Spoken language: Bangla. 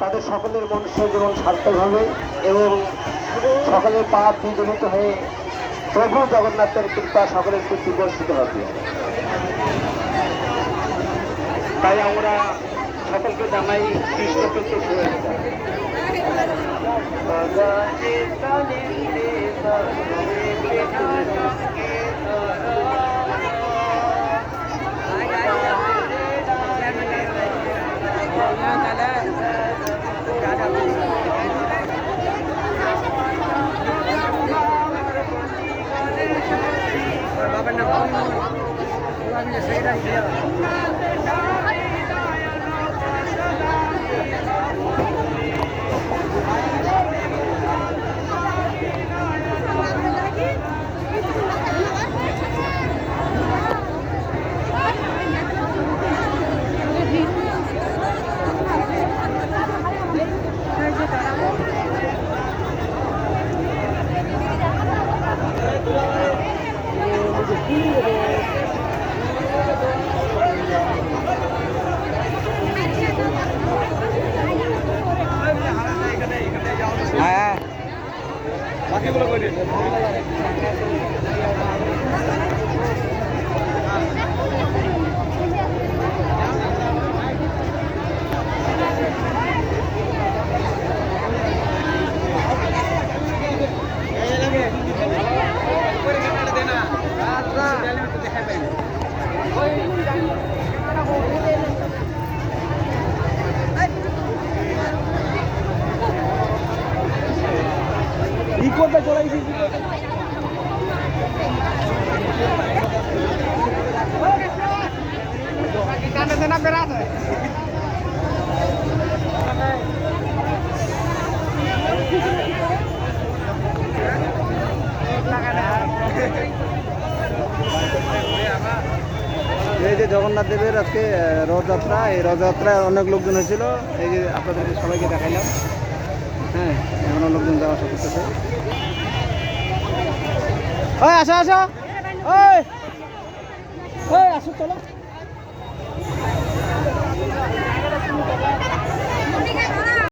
তাদের সকলের মনুষ্য জীবন সার্থক হবে এবং সকলের পাপ বিদরিত হয়ে প্রভু জগন্নাথের কৃপা সকলের প্রতি বর্ষিত হবে। তাই আমরা সকলকে জানাই কৃষ্ণ কৃষ্ণকে শুভেচ্ছা হ্যাঁ ইকোতে চলে গেছি এই যে জগন্নাথ দেবের আজকে রথযাত্রা, এই রথযাত্রায় অনেক লোকজন হয়েছিল এই যে আপনাদেরকে সবাইকে দেখাইলাম। হ্যাঁ এখনও লোকজন যাওয়া আসা করতেছে। ওই আসো আসো। ওই। ওই আসো চলো।